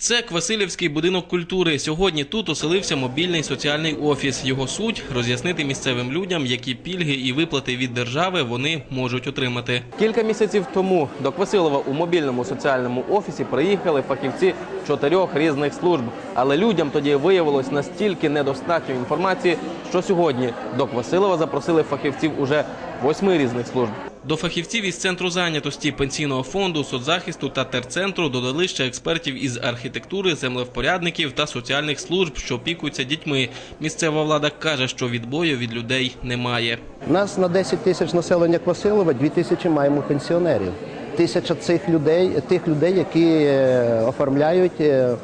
Це Квасилівський будинок культури. Сьогодні тут оселився мобільний соціальний офіс. Його суть роз'яснити місцевим людям, які пільги і виплати від держави вони можуть отримати. Кілька місяців тому до Квасилова у мобільному соціальному офісі приїхали фахівці чотирьох різних служб. Але людям тоді виявилось настільки недостатньо інформації, що сьогодні до Квасилова запросили фахівців уже восьми різних служб. До фахівців із центру зайнятості пенсійного фонду, соцзахисту та терцентру додали ще експертів із архітектури, землевпорядників та соціальних служб, що опікуються дітьми. Місцева влада каже, що відбою від людей немає. Нас на 10 тисяч населення Квасилова 2 тисячі маємо пенсіонерів. Тисяча цих людей, тих людей, які е, оформляють е,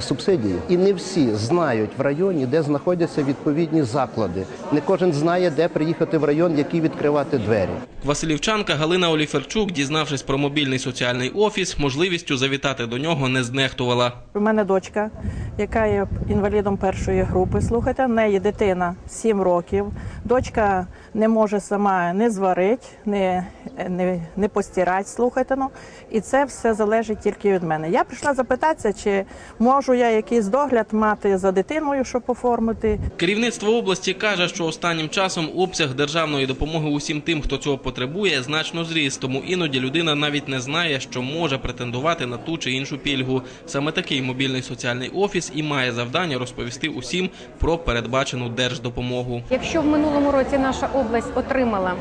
субсидії. І не всі знають в районі, де знаходяться відповідні заклади. Не кожен знає, де приїхати в район, які відкривати двері. Василівчанка Галина Оліферчук, дізнавшись про мобільний соціальний офіс, можливістю завітати до нього не знехтувала. У мене дочка, яка є інвалідом першої групи. Слухайте, в неї дитина 7 років. Дочка не може сама не зварити, не, не, не постирати, слухайте. Ну. І це все залежить тільки від мене. Я прийшла запитатися, чи можу я якийсь догляд мати за дитиною, щоб оформити. Керівництво області каже, що останнім часом обсяг державної допомоги усім тим, хто цього потребує, значно зріс. Тому іноді людина навіть не знає, що може претендувати на ту чи іншу пільгу. Саме такий мобільний соціальний офіс і має завдання розповісти усім про передбачену держдопомогу. Якщо в минулому році наша область отримала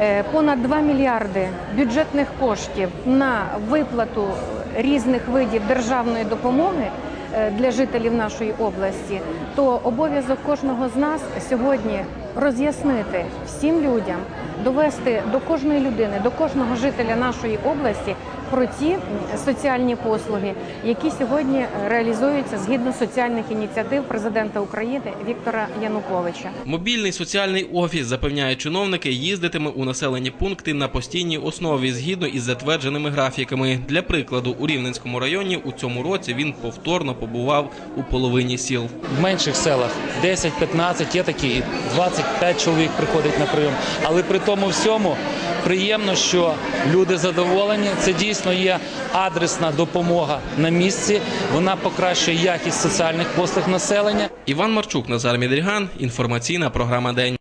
е, понад 2 мільярди бюджетних коштів на виплату різних видів державної допомоги е, для жителів нашої області, то обов'язок кожного з нас сьогодні роз'яснити всім людям, довести до кожної людини, до кожного жителя нашої області про ті соціальні послуги, які сьогодні реалізуються згідно соціальних ініціатив президента України Віктора Януковича. Мобільний соціальний офіс, запевняють чиновники, їздитиме у населені пункти на постійній основі згідно із затвердженими графіками. Для прикладу, у Рівненському районі у цьому році він повторно побував у половині сіл. В менших селах 10-15, є такі, і 25 чоловік приходить на прийом. Але при тому всьому приємно, що люди задоволені. Це дійсно є адресна допомога на місці. Вона покращує якість соціальних послуг населення. Іван Марчук, Назар Мідріган. Інформаційна програма День.